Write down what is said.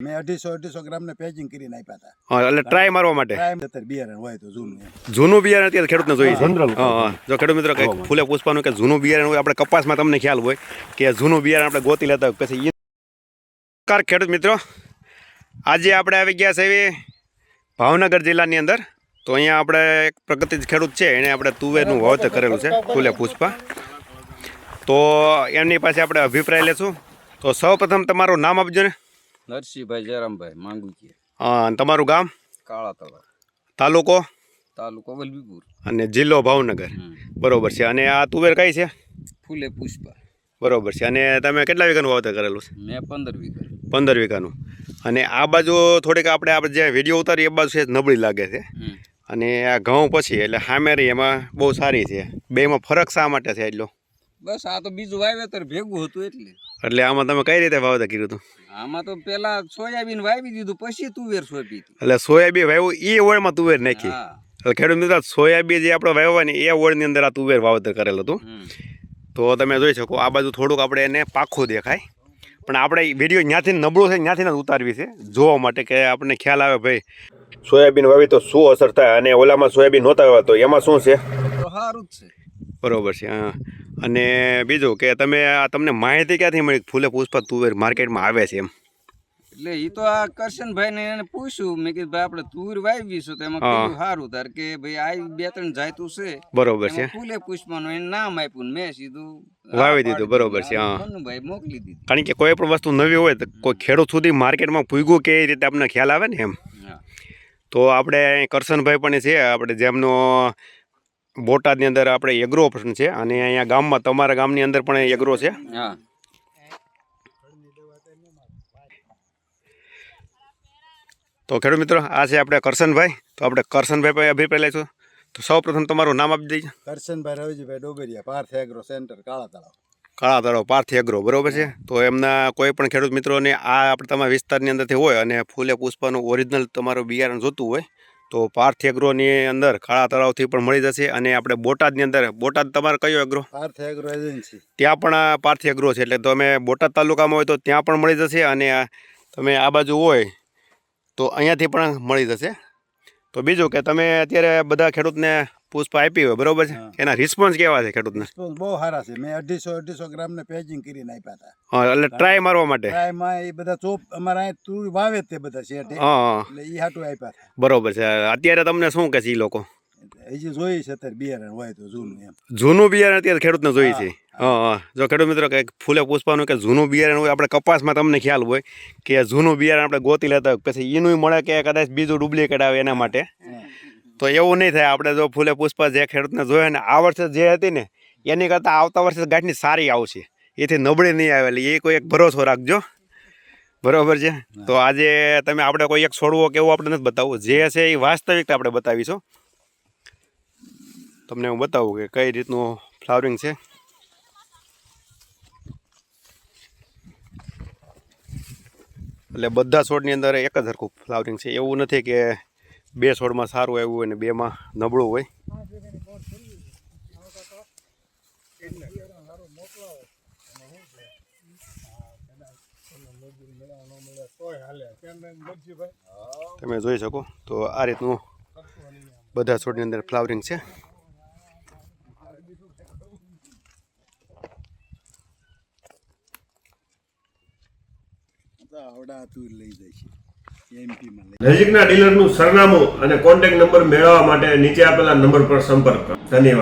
મેં અઢીસો અઢીસો ગ્રામ ને પેકિંગ કરીને આપ્યા હતા હા એટલે ટ્રાય મારવા માટે? અત્યારે બિયારણ હોય તો જૂનું જૂનું બિયારણ અત્યારે ખેડૂતને જોઈએ જનરલ હા જો ખેડૂત મિત્રો કંઈક ફૂલે પૂછવાનું કે જૂનું બિયારણ હોય આપણે કપાસમાં તમને ખ્યાલ હોય કે જૂનું બિયારણ આપણે ગોતી લેતા હોય પછી નમસ્કાર ખેડૂત મિત્રો. આજે આપણે આવી ગયા છે એવી ભાવનગર જિલ્લાની અંદર. તો અહીંયા આપણે એક પ્રગતિ ખેડૂત છે એણે આપણે તુવેરનું વાવેતર કરેલું છે ફૂલે પુષ્પા. તો એમની પાસે આપણે અભિપ્રાય લેશું. તો સૌ પ્રથમ તમારું નામ આપજો ને. નરસિંહભાઈ જયરામભાઈ માંગુ છે હા, તમારું ગામ? કાળા તળાવ તાલુકો? તાલુકો વલભીપુર. અને જિલ્લો ભાવનગર. બરોબર છે. અને આ તુવેર કઈ છે? ફૂલે પુષ્પા. બરોબર છે. અને તમે કેટલા વીઘાનું વાવતર કરેલું છે? મેં પંદર વીઘા. પંદર વીઘાનું. અને આ બાજુ થોડીક આપણે આપણે જે વીડિયો ઉતારી એ બાજુ છે નબળી લાગે છે. અને આ ઘઉં પછી એટલે સામેરી એમાં બહુ સારી છે. બેમાં ફરક શા માટે છે એટલો બસ આ તો બીજું વાવેતર ભેગું હતું એટલે. એટલે આમાં તમે કઈ રીતે વાવેતર કર્યું હતું? આમાં તો પેલા સોયાબીન વાવી દીધું પછી તુવેર સોંપી એટલે સોયાબીન વાવ્યું એ ઓળમાં તુવેર નાખી. એટલે ખેડૂત મિત્રો સોયાબીન જે આપણે વાવવાની એ ઓળની અંદર આ તુવેર વાવેતર કરેલું હતું. તો તમે જોઈ શકો આ બાજુ થોડુંક આપણે એને પાખું દેખાય. પણ આપણે વીડિયો ત્યાંથી નબળો છે ત્યાંથી ઉતારવી છે. જોવા માટે કે આપણને ખ્યાલ આવે ભાઈ સોયાબીન વાવી તો શું અસર થાય? અને ઓલામાં સોયાબીન નહોતા આવ્યા તો એમાં શું છે? તો સારું જ છે. બરોબર છે હા. અને બીજું કે તમે આ તમને માહિતી ક્યાંથી મળી? ફૂલે પુષ્પા તુવેર માર્કેટમાં આવે છે એમ. એટલે એ તો આ કરશનભાઈ ને એને પૂછ્યું. મેં કીધું ભાઈ આપણે તુર વાવીશું તો એમાં. કીધું સારું તાર કે ભાઈ આ બે ત્રણ જાયતું છે. બરોબર છે. ફૂલે પુષ્પાનું એને નામ આપ્યું મેં સીધું વાવી દીધું, બરોબર છે, હા. ભાઈ મોકલી દીધી. કારણ કે કોઈ પણ વસ્તુ નવી હોય તો કોઈ ખેડૂત સુધી માર્કેટમાં પૂગ્યું કે એ રીતે આપણને ખ્યાલ આવે ને એમ. તો આપણે કરશનભાઈ પણ છે આપણે જેમનો બોટાદની અંદર આપણે એગ્રો ઓપ્શન છે અને અહીંયા ગામમાં તમારા ગામની અંદર પણ એગ્રો છે. હા. તો ખેડૂત મિત્રો આ છે આપણે કરશનભાઈ. તો આપણે કરશનભાઈ અભિપ્રાય લઈશું તો સૌ પ્રથમ તમારું નામ આપી દઈએ કરશનભાઈ રવિજીભાઈ ડોબરિયા પાર્થ એગ્રો સેન્ટર કાળા તળાવ. કાળા તળાવ પાર્થ એગ્રો બરોબર છે? તો એમના કોઈ પણ ખેડૂત મિત્રોને આ આપણે તમારા વિસ્તારની અંદરથી હોય અને ફૂલે પુષ્પાનું ઓરિજિનલ તમારું બિયારણ જોતું હોય તો પાર્થ એગ્રોની અંદર કાળા તળાવથી પણ મળી જશે અને આપણે બોટાદની અંદર બોટાદ તમારે કયો એગ્રો પાર્થ એગ્રો એજન્સી. ત્યાં પણ આ પાર્થી એગ્રો છે એટલે તમે બોટાદ તાલુકામાં હોય તો ત્યાં પણ મળી જશે અને તમે આ બાજુ હોય તો અહીંયાથી પણ મળી જશે. તો બીજું કે તમે અત્યારે બધા ખેડૂતને પુષ્પા આપી હોય બરોબર છે? એના રિસ્પોન્સ કેવા છે ખેડૂતને? બહુ સારા છે. મેં અઢીસો અઢીસો ગ્રામ ને પેકિંગ કરીને આપ્યા હતા. હા એટલે ટ્રાય મારવા માટે? ટ્રાયમાં એ બધા ચોપ અમારા અહીં તુર વાવે તે બધા છે હા એટલે એ હાટું આપ્યા હતા. બરોબર છે. અત્યારે તમને શું કહે છે એ લોકો? હજી જોઈ છે અત્યારે બિયારણ હોય તો જૂનું એમ. જૂનું બિયારણ અત્યારે ખેડૂતને જોઈએ છે. જો ખેડૂત મિત્રો કે ફૂલે પુષ્પાનું કે જૂનું બિયારણ હોય, આપણે કપાસમાં તમને ખ્યાલ હોય કે જૂનું બિયારણ આપણે ગોતી લેતા હોય, પછી એનું મળે કે કદાચ બીજું ડુપ્લિકેટ આવે એના માટે. તો એવું નહીં થાય. આપણે જો ફૂલે પુષ્પા જે ખેડૂતને જોયા ને, આ વર્ષે જે હતી ને, એની કરતાં આવતા વર્ષે ગાંઠની સારી આવશે. એથી નબળી નહીં આવેલી એ કોઈ એક ભરોસો રાખજો. બરાબર છે? તો આજે તમે આપણે કોઈ એક છોડવો કે એવું આપણે નથી બતાવવું. જે છે એ વાસ્તવિકતા આપણે બતાવીશું. તમને હું બતાવું કે કઈ રીતનું ફ્લાવરિંગ છે? એટલે બધા છોડની અંદર એક જ સરખું ફ્લાવરિંગ છે. એવું નથી કે બે છોડમાં સારું આવ્યું હોય ને બેમાં નબળું હોય. તમે જોઈ શકો તો આ રીતનું બધા છોડની અંદર ફ્લાવરિંગ છે તો આવડા તુર લઈ જાય છે એમપીમાં લઈ નજીકના ડીલરનું સરનામું અને કોન્ટેક્ટ નંબર મેળવવા માટે નીચે આપેલા નંબર પર સંપર્ક ધન્યવાદ.